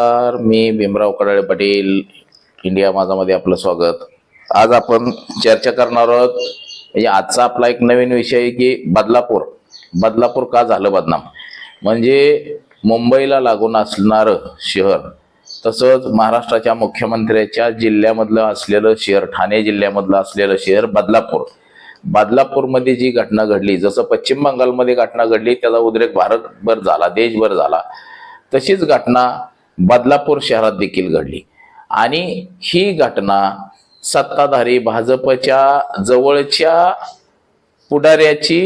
नमस्कार मी भीमराव कडाळे पाटील इंडिया माझामध्ये आपलं स्वागत. आज आपण चर्चा करणार आहोत म्हणजे आजचा आपला एक नवीन विषय आहे की बदलापूर. बदलापूर का झालं बदनाम? म्हणजे मुंबईला लागून असणारं शहर तसंच महाराष्ट्राच्या मुख्यमंत्र्याच्या जिल्ह्यामधलं असलेलं शहर ठाणे जिल्ह्यामधलं असलेलं शहर बदलापूर. बदलापूरमध्ये जी घटना घडली जसं पश्चिम बंगालमध्ये घटना घडली त्याचा उद्रेक भारतभर झाला देशभर झाला. तशीच घटना बदलापूर शहरात देखील घडली. आणि ही घटना सत्ताधारी भाजपच्या जवळच्या पुढाऱ्याची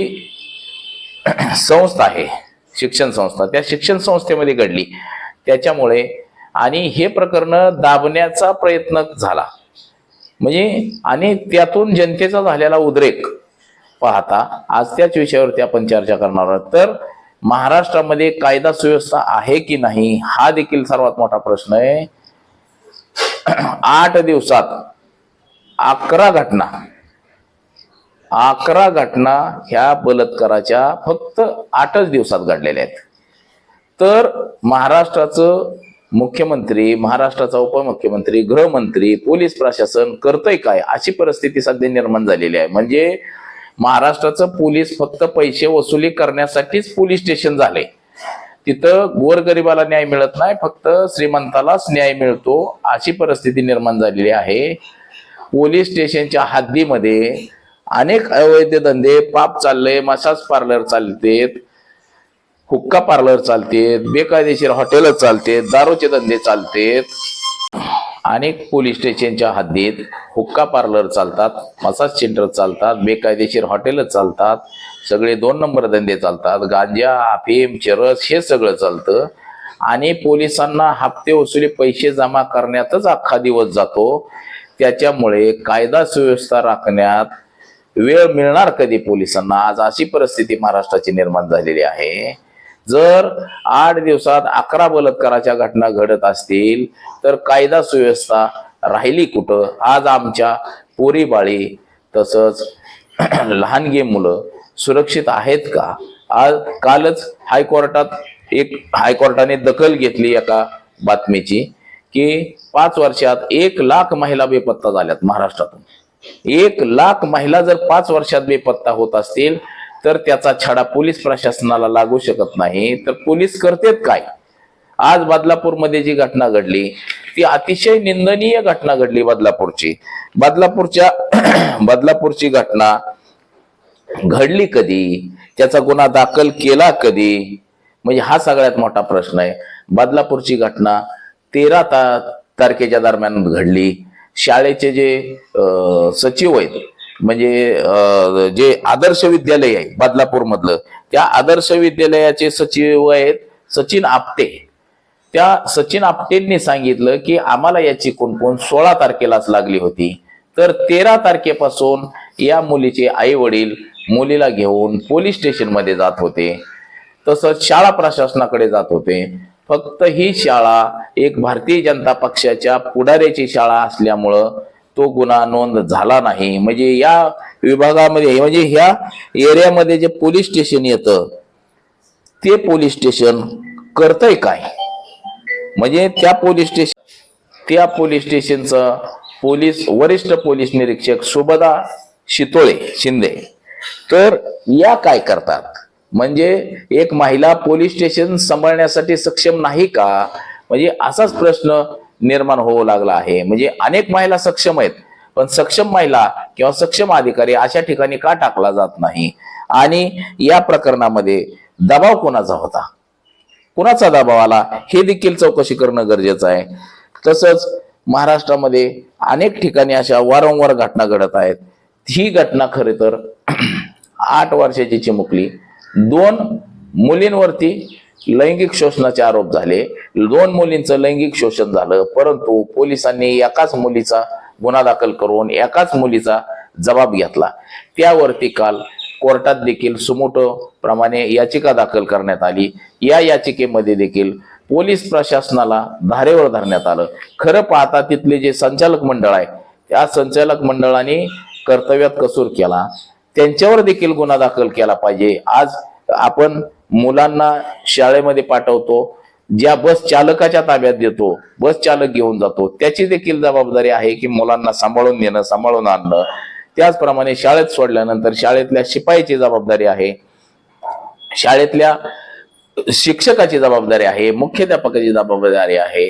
संस्था आहे शिक्षण संस्था. त्या शिक्षण संस्थेमध्ये घडली. त्याच्यामुळे आणि हे प्रकरण दाबण्याचा प्रयत्न झाला. म्हणजे आणि त्यातून जनतेचा झालेला उद्रेक पाहता आज त्याच विषयावरती आपण चर्चा करणार आहोत. तर महाराष्ट्रामध्ये कायदा सुव्यवस्था आहे की नाही हा देखील सर्वात मोठा प्रश्न आहे. आठ दिवसात अकरा घटना अकरा घटना ह्या बलात्काराच्या फक्त आठच दिवसात घडलेल्या आहेत. तर महाराष्ट्राचं मुख्यमंत्री महाराष्ट्राचा उपमुख्यमंत्री गृहमंत्री पोलीस प्रशासन करतंय काय अशी परिस्थिती सध्या निर्माण झालेली आहे. म्हणजे महाराष्ट्राचं पोलीस फक्त पैसे वसुली करण्यासाठीच पोलीस स्टेशन झाले. तिथं गोरगरिबाला न्याय मिळत नाही फक्त श्रीमंतालाच न्याय मिळतो अशी परिस्थिती निर्माण झालेली आहे. पोलीस स्टेशनच्या हद्दीमध्ये अनेक अवैध धंदे पाप चालले मसाज पार्लर चालतेत हुक्का पार्लर चालतेत बेकायदेशीर हॉटेल चालतेत दारूचे धंदे चालतेत. अनेक पोलीस स्टेशनच्या हद्दीत हुक्का पार्लर चालतात मसाज सेंटर चालतात बेकायदेशीर हॉटेल चालतात सगळे दोन नंबर धंदे चालतात गांजा अफीम चरस हे सगळं चालतं. आणि पोलिसांना हप्ते वसुली पैसे जमा करण्यातच अख्खा दिवस जातो. त्याच्यामुळे कायदा सुव्यवस्था राखण्यात वेळ मिळणार कधी पोलिसांना? आज अशी परिस्थिती महाराष्ट्राची निर्माण झालेली आहे. जर आठ दिवसात अकरा बलात्काराच्या घटना घडत असतील तर कायदा सुव्यवस्था राहिली कुठं? आज आमच्या पोरी बाळी तसंच लहानगे मुलं सुरक्षित आहेत का? आज कालच हायकोर्टात एक हायकोर्टाने दखल घेतली एका बातमीची की पाच वर्षात एक लाख महिला बेपत्ता झाल्यात महाराष्ट्रातून. एक लाख महिला जर पाच वर्षात बेपत्ता होत असतील तर त्याचा छडा पोलीस प्रशासनाला लागू शकत नाही. तर पोलीस करतेत काय? आज बदलापूरमध्ये जी घटना घडली ती अतिशय निंदनीय घटना घडली बदलापूरची. बदलापूरच्या बदलापूरची घटना घडली कधी? त्याचा गुन्हा दाखल केला कधी? म्हणजे हा सगळ्यात मोठा प्रश्न आहे. बदलापूरची घटना तेरा ता तारखेच्या दरम्यान घडली. शाळेचे जे सचिव आहेत म्हणजे जे आदर्श विद्यालय आहे बदलापूर मधलं त्या आदर्श विद्यालयाचे सचिव आहेत सचिन आपटे. त्या सचिन आपटेंनी सांगितलं की आम्हाला याची कुणकुण सोळा तारखेलाच लागली होती. तर तेरा तारखेपासून या मुलीचे आई वडील मुलीला घेऊन पोलीस स्टेशनमध्ये जात होते. तसंच शाळा प्रशासनाकडे जात होते. फक्त ही शाळा एक भारतीय जनता पक्षाच्या पुढाऱ्याची शाळा असल्यामुळं तो गुन्हा नोंद झाला नाही. म्हणजे या विभागामध्ये म्हणजे ह्या एरियामध्ये जे पोलीस स्टेशन येतं ते पोलीस स्टेशन करतंय काय? म्हणजे त्या पोलीस स्टेशन त्या पोलीस स्टेशनचं पोलीस वरिष्ठ पोलीस निरीक्षक सुभदा शितोळे शिंदे. तर या काय करतात? म्हणजे एक महिला पोलीस स्टेशन सांभाळण्यासाठी सक्षम नाही का? म्हणजे असाच प्रश्न निर्माण होऊ लागला आहे. म्हणजे अनेक महिला सक्षम आहेत. पण सक्षम महिला किंवा सक्षम अधिकारी अशा ठिकाणी का टाकला जात नाही? आणि या प्रकरणामध्ये दबाव कोणाचा होता? कुणाचा दबाव आला? हे देखील चौकशी करणं गरजेचं आहे. तसंच महाराष्ट्रामध्ये अनेक ठिकाणी अशा वारंवार घटना घडत आहेत. ही घटना खरे तर आठ वर्षाची चिमुकली. दोन मुलींवरती लैंगिक शोषणाचे आरोप झाले. दोन मुलींचं लैंगिक शोषण झालं. परंतु पोलिसांनी एकाच मुलीचा गुन्हा दाखल करून एकाच मुलीचा जबाब घेतला. त्यावरती काल कोर्टात देखील सुमोट प्रमाणे याचिका दाखल करण्यात आली. या याचिकेमध्ये देखील पोलीस प्रशासनाला धारेवर धरण्यात आलं. खरं पाहता तिथले जे संचालक मंडळ आहे त्या संचालक मंडळाने कर्तव्यात कसूर केला. त्यांच्यावर देखील गुन्हा दाखल केला पाहिजे. आज आपण मुलांना शाळेमध्ये पाठवतो ज्या बस चालकाच्या ताब्यात देतो बस चालक घेऊन जातो. त्याची देखील जबाबदारी आहे की मुलांना सांभाळून नेणं सांभाळून आणणं. त्याचप्रमाणे शाळेत सोडल्यानंतर शाळेतल्या शिपाईची जबाबदारी आहे. शाळेतल्या शिक्षकाची जबाबदारी आहे मुख्याध्यापकाची जबाबदारी आहे.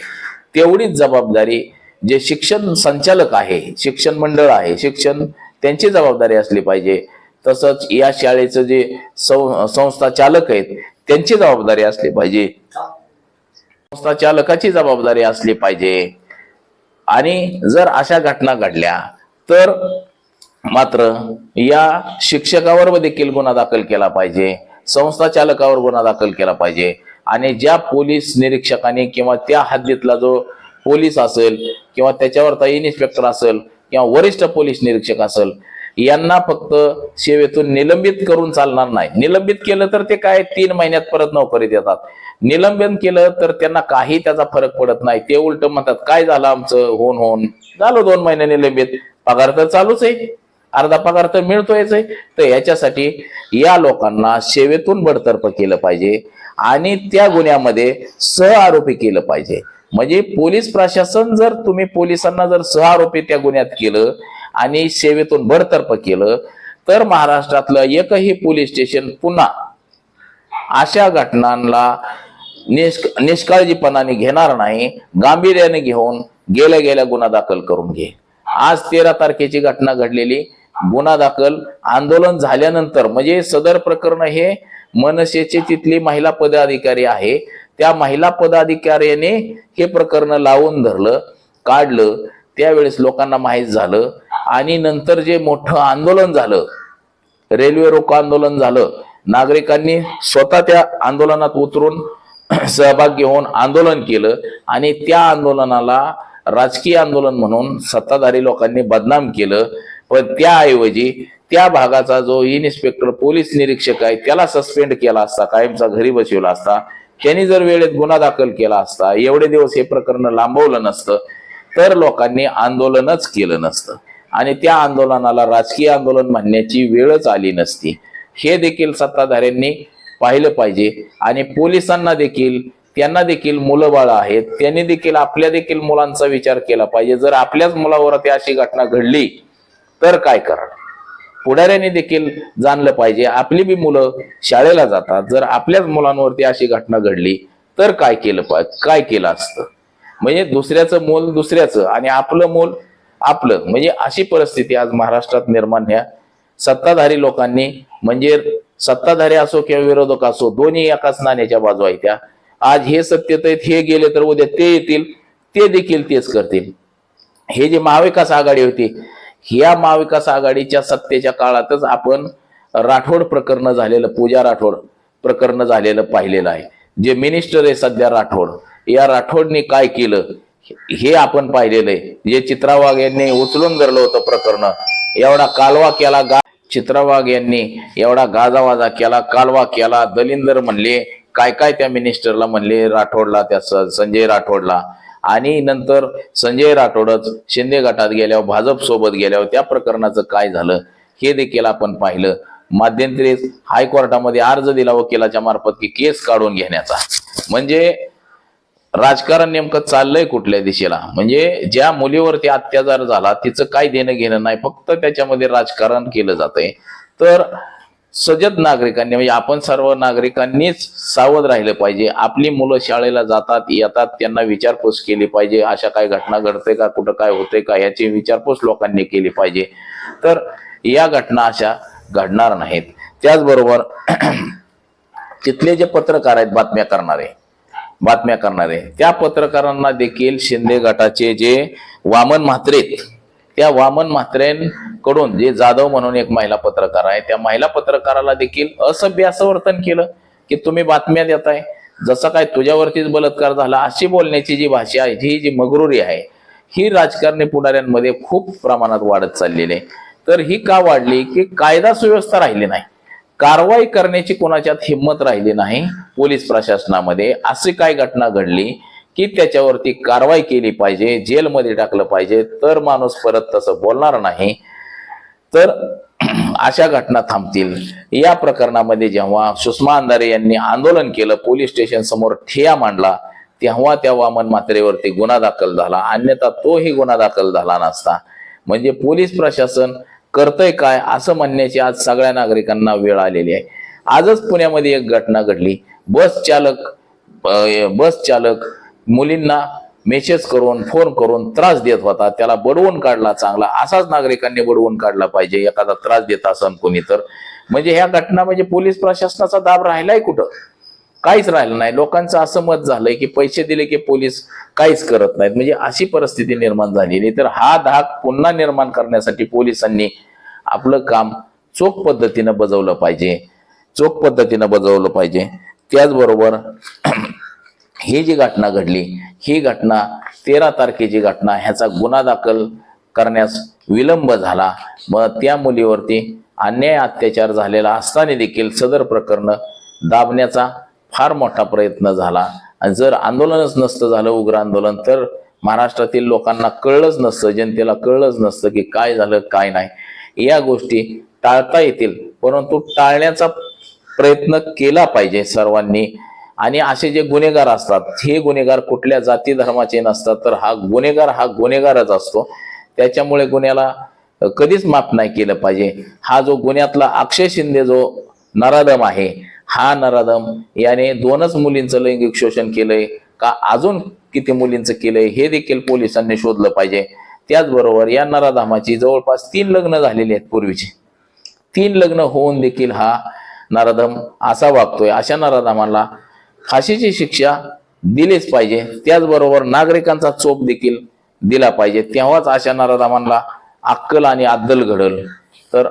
तेवढीच जबाबदारी जे शिक्षण संचालक आहे शिक्षण मंडळ आहे शिक्षण त्यांची जबाबदारी असली पाहिजे. तसंच या शाळेचं जे संस्था चालक आहेत त्यांची जबाबदारी असली पाहिजे. संस्था चालकाची जबाबदारी असली पाहिजे. आणि जर अशा घटना घडल्या तर मात्र या शिक्षकावर देखील गुन्हा दाखल केला पाहिजे. संस्था चालकावर गुन्हा दाखल केला पाहिजे. आणि ज्या पोलीस निरीक्षकाने किंवा त्या हद्दीतला जो पोलीस असेल किंवा त्याच्यावरचा इन्स्पेक्टर असेल किंवा वरिष्ठ पोलीस निरीक्षक असेल यांना फक्त सेवेतून निलंबित करून चालणार नाही. निलंबित केलं तर ते काय तीन महिन्यात परत नोकरीत येतात निलंबन केलं तर त्यांना काही त्याचा फरक पडत नाही. ते उलट म्हणतात काय झालं आमचं? होऊन होऊन. झालं दोन महिने निलंबित. पगार तर चालूच आहे. अर्धा पगार तर मिळतोयच आहे. तर याच्यासाठी या लोकांना सेवेतून बडतर्फ केलं पाहिजे आणि त्या गुन्ह्यामध्ये सह आरोपी केलं पाहिजे. म्हणजे पोलीस प्रशासन जर तुम्ही पोलिसांना जर सह आरोपी त्या गुन्ह्यात केलं आणि सेवेतून बडतर्फ केलं तर महाराष्ट्रातलं एकही पोलीस स्टेशन पुन्हा अशा घटनांना निष्क निष्काळजीपणाने घेणार नाही गांभीर्याने घेऊन गेल्या गेल्या गुन्हा दाखल करून घे. आज तेरा तारखेची घटना घडलेली गुन्हा दाखल आंदोलन झाल्यानंतर म्हणजे सदर प्रकरण हे मनसेचे तिथली महिला पदाधिकारी आहे त्या महिला पदाधिकाऱ्याने हे प्रकरण लावून धरलं काढलं त्यावेळेस लोकांना माहीत झालं आणि नंतर जे मोठं आंदोलन झालं रेल्वे रोको आंदोलन झालं नागरिकांनी स्वतः त्या आंदोलनात उतरून सहभाग घेऊन आंदोलन केलं आणि त्या आंदोलनाला राजकीय आंदोलन म्हणून सत्ताधारी लोकांनी बदनाम केलं. पण त्याऐवजी त्या भागाचा जो इन्स्पेक्टर पोलीस निरीक्षक आहे त्याला सस्पेंड केला असता कायमचा घरी बसवला असता त्यांनी जर वेळेत गुन्हा दाखल केला असता एवढे दिवस हे प्रकरण लांबवलं नसतं तर लोकांनी आंदोलनच केलं नसतं. आणि त्या आंदोलनाला राजकीय आंदोलन म्हणण्याची वेळच आली नसती. हे देखील सत्ताधाऱ्यांनी पाहिलं पाहिजे आणि पोलिसांना देखील त्यांना देखील मुलं बाळ आहेत त्यांनी देखील आपल्या देखील मुलांचा विचार केला पाहिजे. जर आपल्याच मुलावरती अशी घटना घडली तर काय करणार? पुढाऱ्यांनी देखील जाणलं पाहिजे. आपली बी मुलं शाळेला जातात. जर आपल्याच मुलांवरती अशी घटना घडली तर काय केलं पाहिजे? काय केलं असतं? म्हणजे दुसऱ्याचं मूल दुसऱ्याचं आणि आपलं मूल आपलं. म्हणजे अशी परिस्थिती आज महाराष्ट्रात निर्माण ह्या सत्ताधारी लोकांनी म्हणजे सत्ताधारी असो किंवा विरोधक असो दोन्ही एकाच नाण्याच्या बाजू आहेत त्या. आज हे सत्यत आहेत हे गेले तर उद्या ते येतील ते देखील तेच करतील. हे जे महाविकास आघाडी होती ह्या महाविकास आघाडीच्या सत्तेच्या काळातच आपण राठोड प्रकरण झालेलं पूजा राठोड प्रकरण झालेलं पाहिलेलं आहे. जे मिनिस्टर आहे सध्या राठोड या राठोडने काय केलं? हे आपण पाहिलेलं आहे जे चित्रा वाघ यांनी उचलून धरलं होतं प्रकरण एवढा कालवा केला गा चित्रा वाघ यांनी एवढा गाजावाजा केला कालवा केला दलिंदर म्हणले काय काय त्या मिनिस्टरला म्हणले राठोडला त्या संजय राठोडला. आणि नंतर संजय राठोडच शिंदे गटात गेल्यावर भाजप सोबत गेल्यावर त्या प्रकरणाचं काय झालं हे देखील आपण पाहिलं. मध्यंतरी हायकोर्टामध्ये अर्ज दिला वकिलाच्या मार्फत की केस काढून घेण्याचा. म्हणजे राजकारण नेमकं चाललंय कुठल्या दिशेला? म्हणजे ज्या मुलीवरती अत्याचार झाला तिचं काय देणं घेणं नाही फक्त त्याच्यामध्ये राजकारण केलं जातंय. तर सजग नागरिकांनी म्हणजे आपण सर्व नागरिकांनीच सावध राहिलं पाहिजे. आपली मुलं शाळेला जातात येतात त्यांना विचारपूस केली पाहिजे अशा काय घटना घडते का कुठं काय होते का याची विचारपूस लोकांनी केली पाहिजे. तर या घटना अशा घडणार नाहीत. त्याचबरोबर तिथले जे पत्रकार आहेत बातम्या करणारे बातम्या करणारे. त्या पत्रकारांना देखील शिंदे गटाचे जे वामन म्हात्रेत त्या वामन म्हात्रेंकडून जे जाधव म्हणून एक महिला पत्रकार आहे त्या महिला पत्रकाराला देखील असभ्य असं वर्तन केलं की तुम्ही बातम्या देताय. जसं काय तुझ्यावरतीच बलात्कार झाला अशी बोलण्याची जी भाषा आहे ही जी मगरुरी आहे ही राजकारणी पुढाऱ्यांमध्ये खूप प्रमाणात वाढत चाललेली आहे. तर ही का वाढली? की कायदा सुव्यवस्था राहिली नाही. कारवाई करण्याची कोणाच्यात हिंमत राहिली नाही पोलीस प्रशासनामध्ये अशी काय घटना घडली की त्याच्यावरती कारवाई केली पाहिजे जेलमध्ये टाकलं पाहिजे तर माणूस परत तसं बोलणार नाही. तर अशा घटना थांबतील. या प्रकरणामध्ये जेव्हा सुषमा अंधारे यांनी आंदोलन केलं पोलीस स्टेशन समोर ठिया मांडला तेव्हा त्या वामन मात्रेवरती गुन्हा दाखल झाला. अन्यथा तोही गुन्हा दाखल झाला नसता. म्हणजे पोलीस प्रशासन करतंय काय असं म्हणण्याची आज सगळ्या नागरिकांना वेळ आलेली आहे. आजच पुण्यामध्ये एक घटना घडली. बस चालक बस चालक मुलींना मेसेज करून फोन करून त्रास देत होता. त्याला बडवून काढला चांगला. असाच नागरिकांनी बडवून काढला पाहिजे. एखादा त्रास देत असन कोणी तर. म्हणजे ह्या घटना म्हणजे पोलीस प्रशासनाचा दाब राहिलाय कुठं? काहीच राहिलं नाही. लोकांचं असं मत झालंय की पैसे दिले की पोलीस काहीच करत नाहीत. म्हणजे अशी परिस्थिती निर्माण झालेली तर हा धाक पुन्हा निर्माण करण्यासाठी पोलिसांनी आपलं काम चोख पद्धतीनं बजवलं पाहिजे. चोख पद्धतीनं बजवलं पाहिजे. त्याचबरोबर ही जी घटना घडली ही घटना तेरा तारखेची घटना ह्याचा गुन्हा दाखल करण्यास विलंब झाला. मग त्या मुलीवरती अन्याय अत्याचार झालेला असताना देखील सदर प्रकरण दाबण्याचा फार मोठा प्रयत्न झाला. आणि जर आंदोलनच नसतं झालं उग्र आंदोलन तर महाराष्ट्रातील लोकांना कळलंच नसतं जनतेला कळलंच नसतं की काय झालं काय नाही. या गोष्टी टाळता येतील परंतु टाळण्याचा प्रयत्न केला पाहिजे सर्वांनी. आणि असे जे गुन्हेगार असतात हे गुन्हेगार कुठल्या जाती धर्माचे नसतात तर हा गुन्हेगार हा गुन्हेगारच असतो. त्याच्यामुळे गुन्ह्याला कधीच माफ नाही केलं पाहिजे. हा जो गुन्ह्यातला अक्षय शिंदे जो नराधम आहे हा नराधम याने दोनच मुलींचं लैंगिक शोषण केलंय. का अजून किती मुलींचं केलंय हे देखील पोलिसांनी शोधलं पाहिजे. त्याचबरोबर या नराधामाची जवळपास तीन लग्न झालेली आहेत पूर्वीची. तीन लग्न होऊन देखील हा नराधम असा वागतोय अशा नराधमाला फाशीची शिक्षा दिलीच पाहिजे. त्याचबरोबर नागरिकांचा चोप देखील दिला पाहिजे. तेव्हाच अशा नराधमांना अक्कल आणि अद्दल घडल. तर